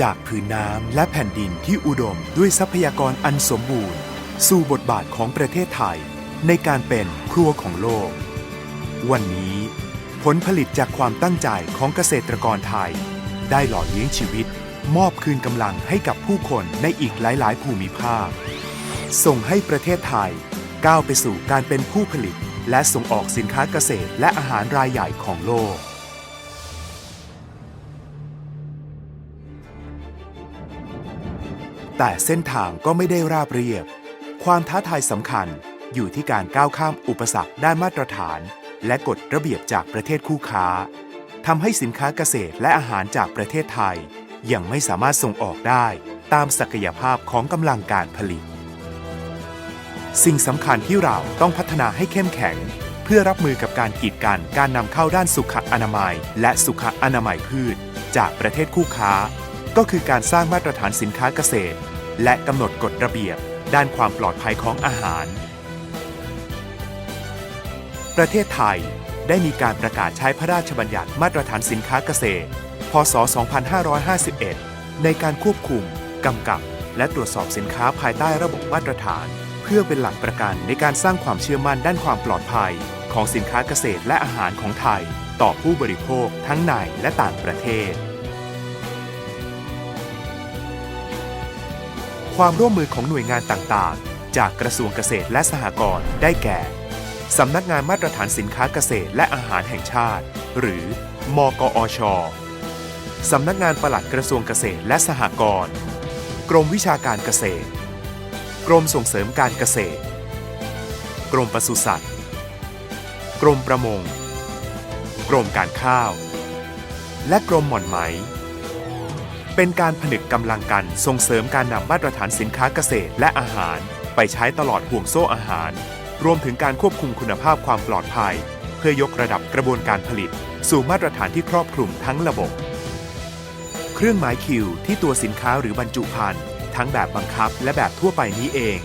จากพื้นน้ำและแผ่นดินที่อุดมด้วยทรัพยากรอันสมบูรณ์ สู่บทบาทของประเทศไทย ในการเป็นครัวของโลก วันนี้ ผลผลิตจากความตั้งใจของเกษตรกรไทย ได้หล่อเลี้ยงชีวิต มอบคืนกำลังให้กับผู้คนในอีกหลาย ๆ ภูมิภาค ส่งให้ประเทศไทย ก้าวไปสู่การเป็นผู้ผลิต และส่งออกสินค้าเกษตรและอาหารรายใหญ่ของโลก แต่เส้นทางก็ไม่ได้ราบเรียบ ความท้าทายสำคัญอยู่ที่การก้าวข้ามอุปสรรคด้านมาตรฐาน และกฎระเบียบจากประเทศคู่ค้าทำให้สินค้าเกษตรและอาหารจากประเทศไทย ยังไม่สามารถส่งออกได้ตามศักยภาพของกำลังการผลิต สิ่งสำคัญที่เราต้องพัฒนาให้เข้มแข็ง เพื่อรับมือกับการกีดกันการนำเข้าด้านสุขอนามัย และสุขอนามัยพืช จากประเทศคู่ค้า ก็คือการสร้างมาตรฐานสินค้าเกษตร และกำหนดกฎระเบียบ ด้านความปลอดภัยของอาหาร ประเทศไทยได้มีการประกาศใช้พระราชบัญญัติมาตรฐานสินค้าเกษตร พศ 2551 ในการควบคุม กำกับ และตรวจสอบสินค้าภายใต้ระบบมาตรฐาน เพื่อเป็นหลักประกันในการสร้างความเชื่อมั่นด้านความปลอดภัย ของสินค้าเกษตรและอาหารของไทย ต่อผู้บริโภคทั้งในและต่างประเทศ ความร่วมมือของหน่วยงานต่างๆ จากกระทรวงเกษตรและสหกรณ์ได้แก่ สำนักงานมาตรฐานสินค้าเกษตรและอาหารแห่งชาติ หรือ มกอช สำนักงานปลัดกระทรวงเกษตรและสหกรณ์ กรมวิชาการเกษตร กรมส่งเสริมการเกษตร กรมปศุสัตว์ กรมประมง กรมการข้าว และกรมหม่อนไหม เป็นการผนึกกำลังกันส่งเสริมการนำมาตรฐานสินค้าเกษตรและอาหาร ไปใช้ตลอดห่วงโซ่อาหาร รวมถึงการควบคุมคุณภาพความปลอดภัย เพื่อยกระดับกระบวนการผลิต สู่มาตรฐานที่ครอบคลุมทั้งระบบ เครื่องหมายคิวที่ตัวสินค้าหรือบรรจุภัณฑ์ทั้งแบบบังคับและแบบทั่วไปนี้เอง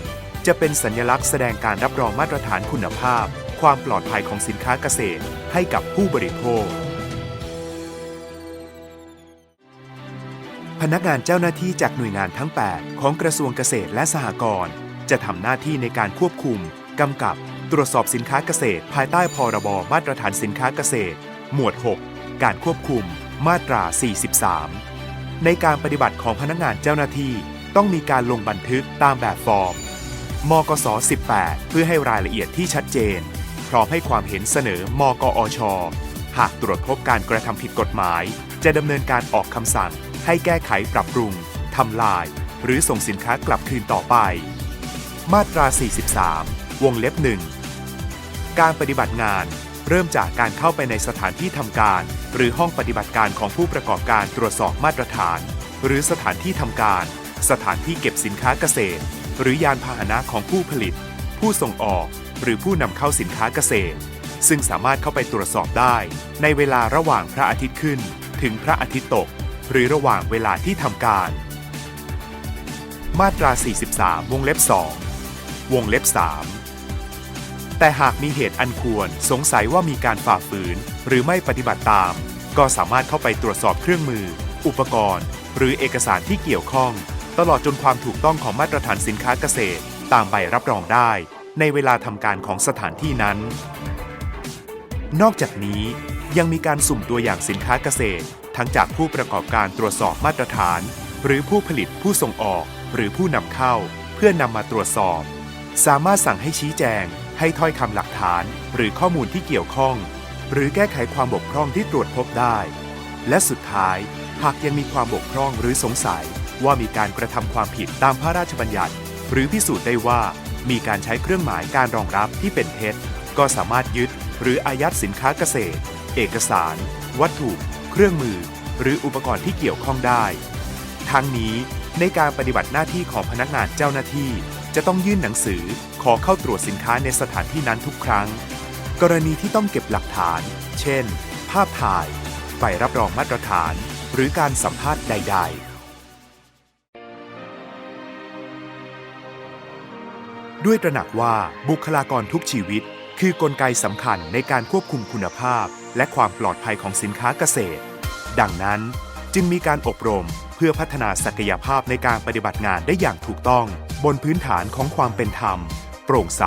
จะเป็นสัญลักษณ์แสดงการรับรองมาตรฐานคุณภาพ ความปลอดภัยของสินค้าเกษตรให้กับผู้บริโภค พนักงานเจ้าหน้าที่จากหน่วยงานทั้ง 8 ของกระทรวงเกษตรและสหกรณ์จะทำหน้าที่ในการควบคุม กำกับ ตรวจสอบสินค้าเกษตร ภายใต้พรบมาตรฐานสินค้าเกษตร หมวด 6 การควบคุม มาตรา 43 ในการปฏิบัติของพนักงานเจ้าหน้าที่ต้องมีการลงบันทึกตามแบบฟอร์ม มกส 18 เพื่อให้รายละเอียดที่ชัดเจน พร้อมให้ความเห็นเสนอ มกอช หากตรวจพบการกระทำผิดกฎหมาย จะดำเนินการออกคำสั่ง ให้แก้ไขปรับปรุง ทำลาย หรือส่งสินค้ากลับคืนต่อไป มาตรา 43 วงเล็บ1การปฏิบัติงานเริ่มจากการเข้าไปในสถานที่ทำการ หรือห้องปฏิบัติการของผู้ประกอบการตรวจสอบมาตรฐาน หรือสถานที่ทำการ สถานที่เก็บสินค้าเกษตร หรือยานพาหนะของผู้ผลิต ผู้ส่งออก หรือผู้นำเข้าสินค้าเกษตร ซึ่งสามารถเข้าไปตรวจสอบได้ ในเวลาระหว่างพระอาทิตย์ขึ้น ถึงพระอาทิตย์ตก หรือระหว่างเวลาที่ทำการ มาตรา 43 วงเล็บ 2 วงเล็บ 3 แต่หากมีเหตุอันควรสงสัยว่ามีการฝ่าฝืน หรือไม่ปฏิบัติตาม ก็สามารถเข้าไปตรวจสอบเครื่องมือ อุปกรณ์ หรือเอกสารที่เกี่ยวข้อง ตลอดจนความถูกต้องของมาตรฐานสินค้าเกษตร ตามใบรับรองได้ ในเวลาทำการของสถานที่นั้น นอกจากนี้ยังมีการสุ่มตัวอย่างสินค้าเกษตร ทั้งจากผู้ประกอบการตรวจสอบมาตรฐาน หรือผู้ผลิตผู้ส่งออก หรือผู้นำเข้า เพื่อนำมาตรวจสอบ สามารถสั่งให้ชี้แจง ให้ถ้อยคำหลักฐาน หรือข้อมูลที่เกี่ยวข้อง หรือแก้ไขความบกพร่องที่ตรวจพบได้ และสุดท้าย หากยังมีความบกพร่องหรือสงสัย ว่ามีการกระทำความผิดตามพระราชบัญญัติ หรือพิสูจน์ได้ว่ามีการใช้เครื่องหมายการรองรับที่เป็นเท็จก็สามารถยึด หรืออายัดสินค้าเกษตร เอกสาร วัตถุ เครื่องมือ หรืออุปกรณ์ที่เกี่ยวข้องได้ ทั้งนี้ในการปฏิบัติหน้าที่ของพนักงานเจ้าหน้าที่ จะต้องยื่นหนังสือขอเข้าตรวจสินค้าในสถานที่นั้นทุกครั้ง กรณีที่ต้องเก็บหลักฐาน เช่น ภาพถ่ายใบรับรองมาตรฐาน หรือการสัมภาษณ์ใด ๆด้วยตระหนักว่าบุคลากรทุกชีวิต คือกลไกสำคัญในการควบคุมคุณภาพ และความปลอดภัยของสินค้าเกษตร ดังนั้นจึงมีการอบรมเพื่อพัฒนาศักยภาพในการปฏิบัติงานได้อย่างถูกต้อง บนพื้นฐานของความเป็นธรรม โปร่งใส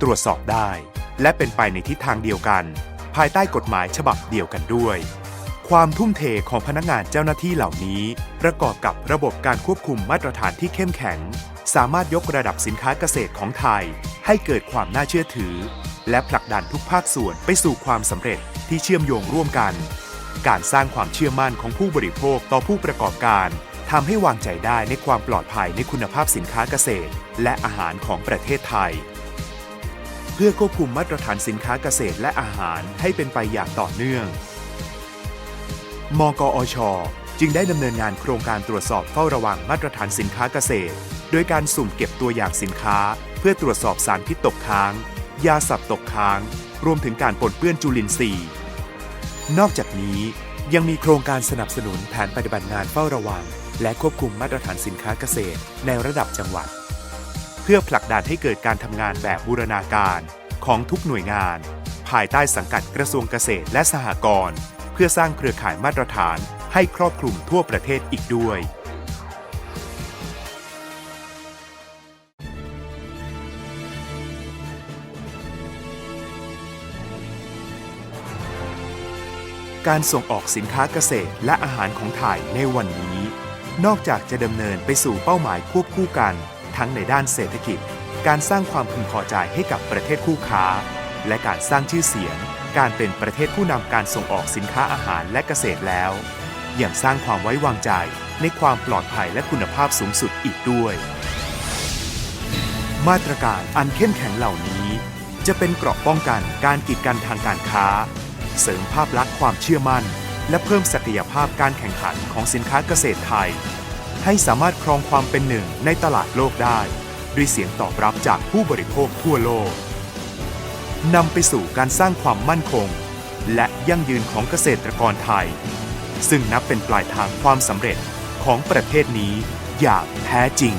ตรวจสอบได้ และเป็นไปในทิศทางเดียวกัน ภายใต้กฎหมายฉบับเดียวกันด้วย ความทุ่มเทของพนักงานเจ้าหน้าที่เหล่านี้ ประกอบกับระบบการควบคุมมาตรฐานที่เข้มแข็ง สามารถยกระดับสินค้าเกษตรของไทย ให้เกิดความน่าเชื่อถือ และผลักดันทุกภาคส่วนไปสู่ความสำเร็จที่เชื่อมโยงร่วมกัน การสร้างความเชื่อมั่นของผู้บริโภคต่อผู้ประกอบการทำให้วางใจได้ในความปลอดภัยในคุณภาพสินค้าเกษตร และอาหารของประเทศไทย เพื่อควบคุมมาตรฐานสินค้าเกษตรและอาหารให้เป็นไปอย่างต่อเนื่อง มกอช จึงได้ดำเนินงานโครงการตรวจสอบเฝ้าระวังมาตรฐานสินค้าเกษตร โดยการสุ่มเก็บตัวอย่างสินค้า เพื่อตรวจสอบสารพิษตกค้าง ยาสัตว์ตกค้าง รวมถึงการปนเปื้อนจุลินทรีย์ นอกจากนี้ยังมีโครงการสนับสนุนแผนปฏิบัติงานเฝ้าระวัง และควบคุมมาตรฐานสินค้าเกษตรในระดับจังหวัด เพื่อผลักดันให้เกิดการทำงานแบบบูรณาการของทุกหน่วยงาน ภายใต้สังกัดกระทรวงเกษตรและสหกรณ์เพื่อสร้างเครือข่ายมาตรฐานให้ครอบคลุมทั่วประเทศอีกด้วย การส่งออกสินค้าเกษตรและอาหารของไทยในวันนี้ นอกจากจะดำเนินไปสู่เป้าหมายควบคู่กัน ทั้งในด้านเศรษฐกิจ การสร้างความพึงพอใจให้กับประเทศคู่ค้า และการสร้างชื่อเสียง การเป็นประเทศผู้นำการส่งออกสินค้าอาหารและเกษตรแล้วยังสร้างความไว้วางใจในความปลอดภัยและคุณภาพสูงสุดอีกด้วย มาตรการอันเข้มแข็งเหล่านี้ จะเป็นเกราะป้องกันการกีดกันทางการค้า เสริมภาพลักษณ์ความเชื่อมั่น และเพิ่มศักยภาพการแข่งขันของสินค้าเกษตรไทย ให้สามารถครองความเป็นหนึ่งในตลาดโลกได้ ด้วยเสียงตอบรับจากผู้บริโภคทั่วโลกนำไปสู่การสร้างความมั่นคง และยั่งยืนของเกษตรกรไทย ซึ่งนับเป็นปลายทางความสำเร็จของประเทศนี้อย่างแท้จริง